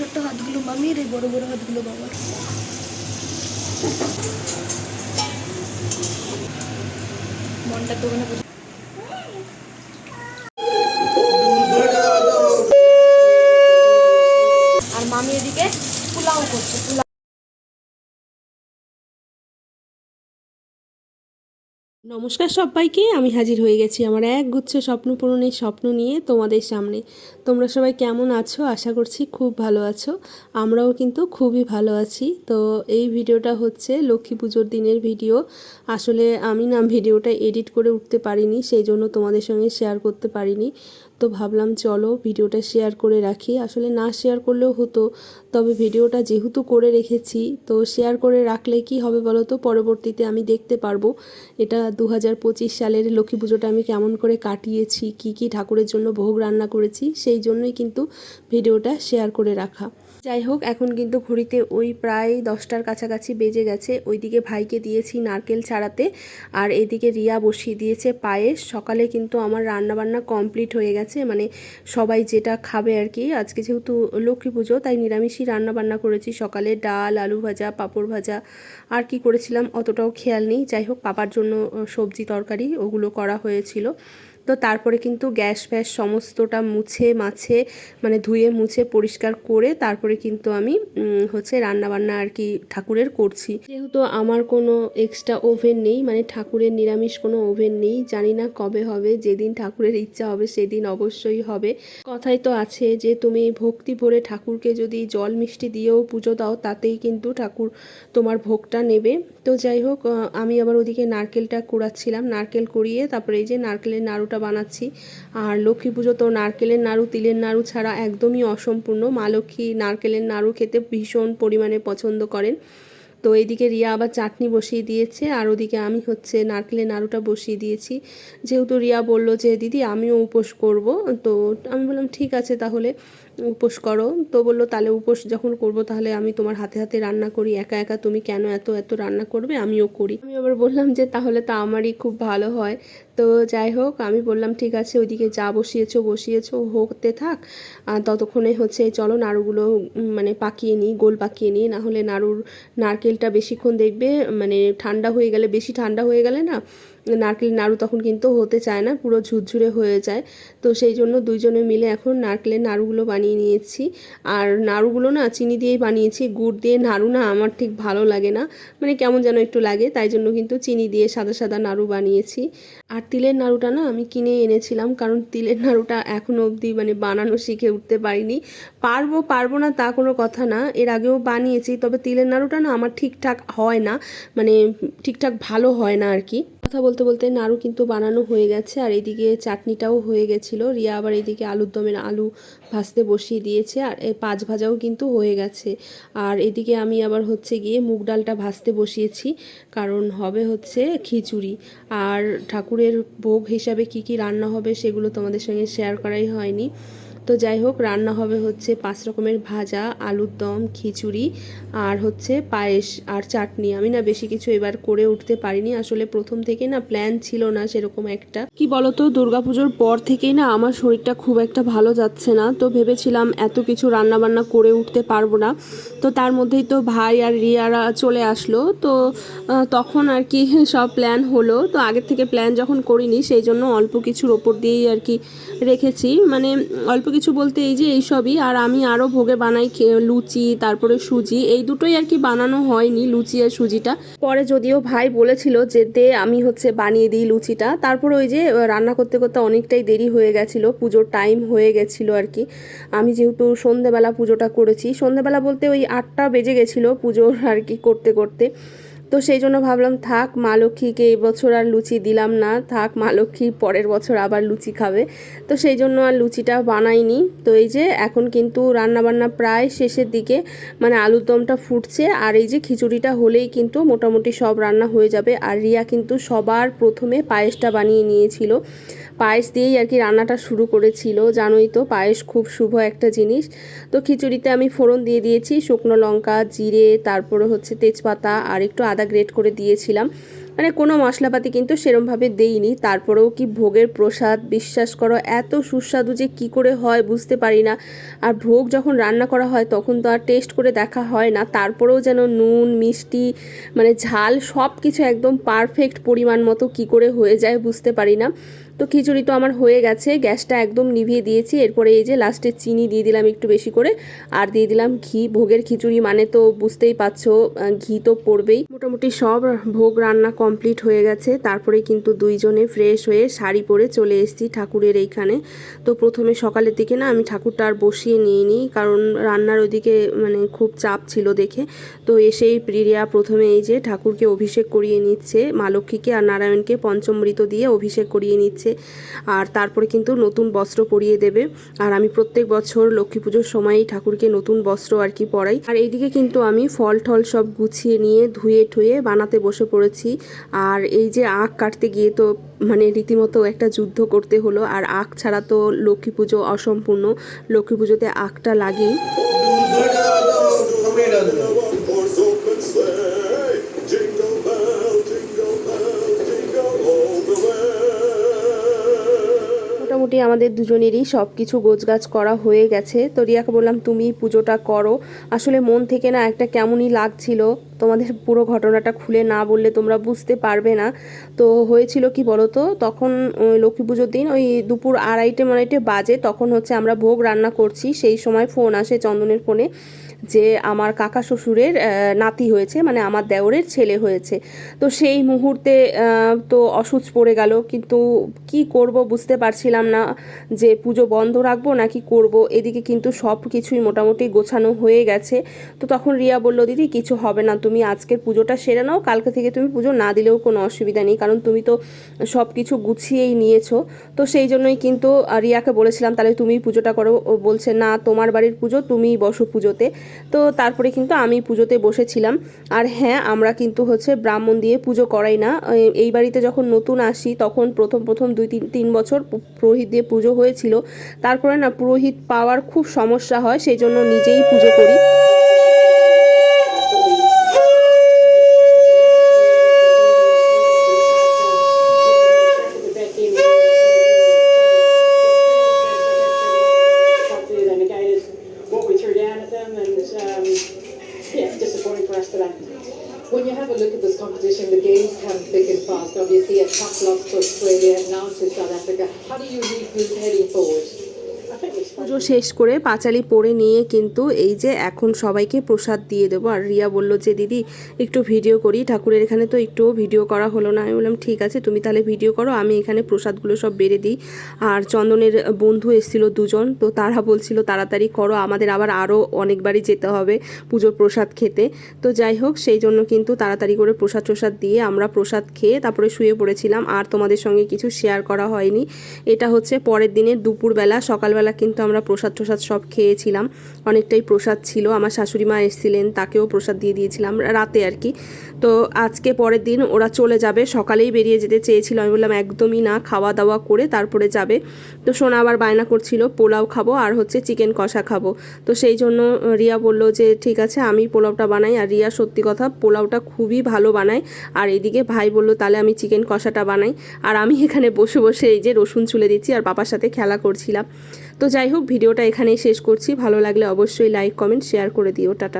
ছোট্ট হাতগুলো মামির এই বড় বড় হাতগুলো বাবার মনটা তো ওখানে বসে- আর মামি এদিকে পোলাও করছে পোলাও নমস্কার সবাইকে, আমি হাজির হয়ে গেছি আমার এক গুচ্ছ স্বপ্ন পূরণের স্বপ্ন নিয়ে তোমাদের সামনে। তোমরা সবাই কেমন আছো? আশা করছি খুব ভালো আছো। আমরাও কিন্তু খুবই ভালো আছি। তো এই ভিডিওটা হচ্ছে লক্ষ্মী পুজোর দিনের ভিডিও। আসলে আমি না ভিডিওটা এডিট করে উঠতে পারিনি, সেই জন্য তোমাদের সঙ্গে শেয়ার করতে পারিনি। তো ভাবলাম চলো ভিডিওটা শেয়ার করে রাখি। আসলে না শেয়ার করলেও হতো, তবে ভিডিওটা যেহেতু করে রেখেছি, তো শেয়ার করে রাখলে কি হবে বলো তো? পরবর্তীতে আমি দেখতে পারব এটা দু হাজার পঁচিশ সালের লক্ষ্মী পুজোটা আমি কেমন করে কাটিয়েছি, কি কি ঠাকুরের জন্য ভোগ রান্না করেছি, সেই জন্যই কিন্তু ভিডিওটা শেয়ার করে রাখা। যাই হোক, এখন কিন্তু ঘড়িতে ওই প্রায় দশটার কাছাকাছি বেজে গেছে। ওইদিকে ভাইকে দিয়েছি নারকেল ছাড়াতে আর এদিকে রিয়া বসিয়ে দিয়েছে পায়েস। সকালে কিন্তু আমার রান্নাবান্না কমপ্লিট হয়ে গেছে মানে সবাই যেটা খাবে আর কি। আজকে যেহেতু লক্ষ্মী পুজো, তাই নিরামিষই রান্নাবান্না করেছি। সকালে ডাল, আলু ভাজা, পাঁপড় ভাজা, আর কি করেছিলাম অতটাও খেয়াল নেই। যাই হোক, পাপার জন্য সবজি তরকারি, ওগুলো করা হয়েছিল। তো তারপরে কিন্তু গ্যাস ফ্যাস সমস্তটা মুছে, মাছে মানে ধুয়ে, মুছে, পরিষ্কার করে তারপরে কিন্তু আমি হচ্ছে রান্নাবান্না আর কি ঠাকুরের করছি। যেহেতু আমার কোনো এক্সট্রা ওভেন নেই মানে ঠাকুরের নিরামিষ কোনো ওভেন নেই, জানি না কবে হবে, যেদিন ঠাকুরের ইচ্ছা হবে সেদিন অবশ্যই হবে। কথাই তো আছে যে তুমি ভক্তি ভরে ঠাকুরকে যদি জল মিষ্টি দিয়েও পুজো দাও, তাতেই কিন্তু ঠাকুর তোমার ভোগটা নেবে। তো যাই হোক আমি আবার ওদিকে নারকেলটা কুড়াচ্ছিলাম। নারকেল কুড়িয়ে তারপরে এই যে নারকেলের নাড়ুটা বানাচ্ছি। আর লক্ষ্মী পুজো তো নারকেলের নাড়ু, তিলের নাড়ু ছাড়া একদমই অসম্পূর্ণ। মা লক্ষ্মী নারকেলের নাড়ু খেতে ভীষণ পরিমাণে পছন্দ করেন। তো এদিকে রিয়া আবার চাটনি বসিয়ে দিয়েছে, আর ওদিকে আমি হচ্ছে নারকেলের নাড়ুটা বসিয়ে দিয়েছি। যেহেতু রিয়া বলল যে, দিদি, আমিও উপোস করব। তো আমি বললাম, ঠিক আছে তাহলে। উপোস করো। তো বলল, তাহলে উপোস যখন করব, তাহলে আমি তোমার হাতে হাতে রান্না করি। একা একা তুমি কেন এত এত রান্না করবে? আমিও করি। আমি আবার বললাম যে, তাহলে তো আমারই খুব ভালো হয়। তো যাই হোক, আমি বললাম, ঠিক আছে, ওইদিকে যা বসিয়েছো বসিয়েছো, হতে থাক। আর ততক্ষণে হচ্ছে চলো নাড়ুগুলো মানে পাকিয়ে নিই, গোল পাকিয়ে নিই। নাহলে নাড়ুর নারকেলটা বেশিক্ষণ দেখবে মানে ঠান্ডা হয়ে গেলে, বেশি ঠান্ডা হয়ে গেলে না নারকেল নাড়ু তখন কিন্তু হতে চায় না, পুরো ঝুরঝুরে হয়ে যায়। তো সেই জন্য দুইজনে মিলে এখন নারকেলের নাড়ুগুলো বানিয়ে নিয়েছি। আর নাড়ুগুলো না চিনি দিয়েই বানিয়েছি, গুড় দিয়ে নাড়ু না আমার ঠিক ভালো লাগে না মানে কেমন যেন একটু লাগে, তাই জন্য কিন্তু চিনি দিয়ে সাদা সাদা নাড়ু বানিয়েছি। আর তিলের নাড়ুটা না আমি কিনে এনেছিলাম, কারণ তিলের নাড়ুটা এখনও অবধি মানে বানানো শিখে উঠতে পারিনি। পারব পারব না তা কোনো কথা না, এর আগেও বানিয়েছি, তবে তিলের নাড়ুটা না আমার ঠিকঠাক হয় না মানে ঠিকঠাক ভালো হয় না আর কি। কথা বলতে বলতে নাড়ু কিন্তু বানানো হয়ে গেছে, আর এদিকে চাটনিটাও হয়ে গেছিল। রিয়া আবার এদিকে আলুর দমের আলু ভাজতে বসিয়ে দিয়েছে, আর এই পাঁচ ভাজাও কিন্তু হয়ে গেছে। আর এদিকে আমি আবার হচ্ছে গিয়ে মুগ ডালটা ভাজতে বসিয়েছি, কারণ হবে হচ্ছে খিচুড়ি। আর ঠাকুরের ভোগ হিসাবে কি কি রান্না হবে সেগুলো তোমাদের সঙ্গে শেয়ার করাই হয়নি। তো যাই হোক, রান্না হবে হচ্ছে পাঁচ রকমের ভাজা, আলুর দম, খিচুড়ি আর হচ্ছে পায়েস আর চাটনি। আমি না বেশি কিছু এবার করে উঠতে পারিনি। আসলে প্রথম থেকে না প্ল্যান ছিল না সেরকম একটা। কি বলতো, দুর্গাপুজোর পর থেকেই না আমার শরীরটা খুব একটা ভালো যাচ্ছে না। তো ভেবেছিলাম এত কিছু রান্না বান্না করে উঠতে পারব না। তো তার মধ্যেই তো ভাই আর রিয়ারা চলে আসলো। তো তখন আর কি সব প্ল্যান হলো। তো আগের থেকে প্ল্যান যখন করিনি, সেই জন্য অল্প কিছুর ওপর দিয়েই আর কি রেখেছি। মানে অল্প কিছু বলতে এই যে এইসবই, আর আমি আরও ভোগে বানাই লুচি, তারপরে সুজি, এই দুটোই আর কি বানানো হয়নি, লুচি আর সুজিটা। পরে যদিও ভাই বলেছিল যে দে আমি হচ্ছে বানিয়ে দিই লুচিটা, তারপর ওই যে রান্না করতে করতে অনেকটাই দেরি হয়ে গেছিল, পুজোর টাইম হয়ে গেছিল আর কি। আমি যেহেতু সন্ধেবেলা পুজোটা করেছি, সন্ধেবেলা বলতে ওই আটটা বেজে গেছিল পুজোর আর কি করতে করতে। তো সেই জন্য ভাবলাম, থাক, মা লক্ষ্মীকে এবছর আর লুচি দিলাম না, থাক, মা লক্ষ্মী পরের বছর আবার লুচি খাবে। তো সেই জন্য আর লুচিটা বানাইনি। তো এই যে এখন কিন্তু রান্নাবান্না প্রায় শেষের দিকে মানে আলুর দমটা ফুটছে, আর এই যে খিচুড়িটা হলেই কিন্তু মোটামুটি সব রান্না হয়ে যাবে। আর রিয়া কিন্তু সবার প্রথমে পায়েসটা বানিয়ে নিয়েছিল। পায়েস দিয়েই আর কি রান্নাটা শুরু করেছিল, জানোই তো পায়েস খুব শুভ একটা জিনিস। তো খিচুড়িতে আমি ফোড়ন দিয়ে দিয়েছি, শুকনো লঙ্কা, জিরে, তারপরে হচ্ছে তেজপাতা আর একটু আদা গ্রেট করে দিয়েছিলাম। মানে কোনো মশলাপাতি কিন্তু সেরমভাবে দেইনি, তারপরেও কি ভোগের প্রসাদ, বিশ্বাস করো, এত সুস্বাদু যে কি করে হয় বুঝতে পারি না। আর ভোগ যখন রান্না করা হয় তখন তো আর টেস্ট করে দেখা হয় না, তারপরেও যেন নুন, মিষ্টি মানে ঝাল সব কিছু একদম পারফেক্ট পরিমাণ মতো কি করে হয়ে যায় বুঝতে পারি না। তো খিচুড়ি তো আমার হয়ে গেছে, গ্যাসটা একদম নিভিয়ে দিয়েছি, এরপরে এই যে লাস্টে চিনি দিয়ে দিলাম একটু বেশি করে, আর দিয়ে দিলাম ঘি, ভোগের খিচুড়ি মানে তো বুঝতেই পারছ ঘি তো পড়বেই। মোটামুটি সব ভোগ রান্না কমপ্লিট হয়ে গেছে, তারপরে কিন্তু দুইজনে ফ্রেশ হয়ে শাড়ি পরে চলে এসেছি ঠাকুরের এইখানে। তো প্রথমে সকালের দিকে না আমি ঠাকুরটা আর বসিয়ে নিইনি, কারণ রান্নার ওইদিকে মানে খুব চাপ ছিল দেখে। তো এসেই প্রিয়া প্রথমে এই যে ঠাকুরকে অভিষেক করিয়ে নিচ্ছে, মা লক্ষ্মীকে আর নারায়ণকে পঞ্চমৃত দিয়ে অভিষেক করিয়ে নিচ্ছে। আর তারপরে কিন্তু নতুন বস্ত্র পরিয়ে দেবে। আর আমি প্রত্যেক বছর লক্ষ্মী পুজোর সময়ই ঠাকুরকে নতুন বস্ত্র আর কি পরাই। আর এইদিকে কিন্তু আমি ফল টল সব গুছিয়ে নিয়ে, ধুয়ে ঠুয়ে বানাতে বসে পড়েছি। আর এই যে আখ কাটতে গিয়ে তো মানে রীতিমতো একটা যুদ্ধ করতে হলো। আর আখ ছাড়া তো লক্ষ্মী পুজো অসম্পূর্ণ। লক্ষ্মী পুজোতে আখটা লাগেই। আমাদের দুজনেরই সব কিছু গোছগাছ করা হয়ে গেছে। তো রিয়াকে বললাম, তুমি পুজোটা করো। আসলে মন থেকে না একটা কেমনই লাগছিল। তোমাদের পুরো ঘটনাটা খুলে না বললে তোমরা বুঝতে পারবে না। তো হয়েছিল কি বলো তো তখন ওই লক্ষ্মী পুজোর দিন ওই দুপুর আড়াইটে মারাইটে বাজে, তখন হচ্ছে আমরা ভোগ রান্না করছি। সেই সময় ফোন আসে চন্দনের ফোনে। যে আমার কাকা শ্বশুরের নাতি হয়েছে মানে আমার দেওরের ছেলে হয়েছে। তো সেই মুহূর্তে তো অসুচ পড়ে গেল, কিন্তু কি করব বুঝতে পারছিলাম না যে পুজো বন্ধ রাখব নাকি করব। এদিকে কিন্তু সব কিছুই মোটামুটি গোছানো হয়ে গেছে। তো তখন রিয়া বলল, দিদি, কিছু হবে না, তুমি আজকের পুজোটা সেরে নাও, কালকে থেকে তুমি পুজো না দিলেও কোনো অসুবিধা নেই, কারণ তুমি তো সব কিছু গুছিয়েই নিয়েছো। তো সেই জন্যই কিন্তু রিয়াকে বলেছিলাম, তাহলে তুমি পুজোটা করো। বলছে, না, তোমার বাড়ির পুজো, তুমিই বসো পুজোতে। তো তারপরে কিন্তু আমি পুজোতে বসেছিলাম। আর হ্যাঁ আমরা কিন্তু হচ্ছে ব্রাহ্মণ দিয়ে পুজো করাই না। এই- বাড়িতে যখন নতুন আসি, তখন প্রথম প্রথম দুই, তিন তিন বছর পুরোহিত দিয়ে পুজো হয়েছিল। তারপরে না পুরোহিত পাওয়ার খুব সমস্যা হয়, সেই জন্য নিজেই পুজো করি। you leave heading forward. পুজো শেষ করে পাঁচালি পরে নিয়ে কিন্তু এই যে এখন সবাইকে প্রসাদ দিয়ে দেবো। আর রিয়া বলল যে, দিদি, একটু ভিডিও করি। ঠাকুরের এখানে তো একটুও ভিডিও করা হলো না। আমি বললাম, ঠিক আছে, তুমি তাহলে ভিডিও করো। আমি এখানে প্রসাদগুলো সব বেড়ে দিই। আর চন্দনের বন্ধু এসেছিল দুজন, তো তারা বলছিল, তাড়াতাড়ি করো, আমাদের আবার আরও অনেকবারই যেতে হবে পুজোর প্রসাদ খেতে। তো যাই হোক, সেই জন্য কিন্তু তাড়াতাড়ি করে প্রসাদ প্রসাদ দিয়ে আমরা প্রসাদ খেয়ে তারপরে শুয়ে পড়েছিলাম। আর তোমাদের সঙ্গে কিছু শেয়ার করা হয়নি। এটা হচ্ছে পরের দিনের দুপুরবেলা, সকালবেলা কিন্তু আমরা প্রসাদ প্রসাদ সব খেয়েছিলাম। অনেকটাই প্রসাদ ছিল। আমার শাশুড়ি মা এসেছিলেন, তাকেও প্রসাদ দিয়ে দিয়েছিলাম। রাতে আর কি। তো আজকে পরের দিন ওরা চলে যাবে। সকালেই বেরিয়ে যেতে চেয়েছিল। আমি বললাম, একদমই না খাওয়া দাওয়া করে তারপরে যাবে। তো সোনা আবার বায়না করছিল, পোলাও খাব আর হচ্ছে চিকেন কষা খাব। তো সেই জন্য রিয়া বলল যে, ঠিক আছে, আমি পোলাওটা বানাই। আর রিয়া সত্যি কথা, পোলাওটা খুবই ভালো বানায়। আর এদিকে ভাই বলল, তাহলে আমি চিকেন কষাটা বানাই। আর আমি এখানে বসে বসে এই যে রসুন চুলে দিচ্ছি আর বাবার সাথে খেলা করছিলাম। তো যাই হোক, ভিডিওটা এখানেই শেষ করছি। ভালো লাগলে অবশ্যই লাইক কমেন্ট শেয়ার করে দিও। টাটা।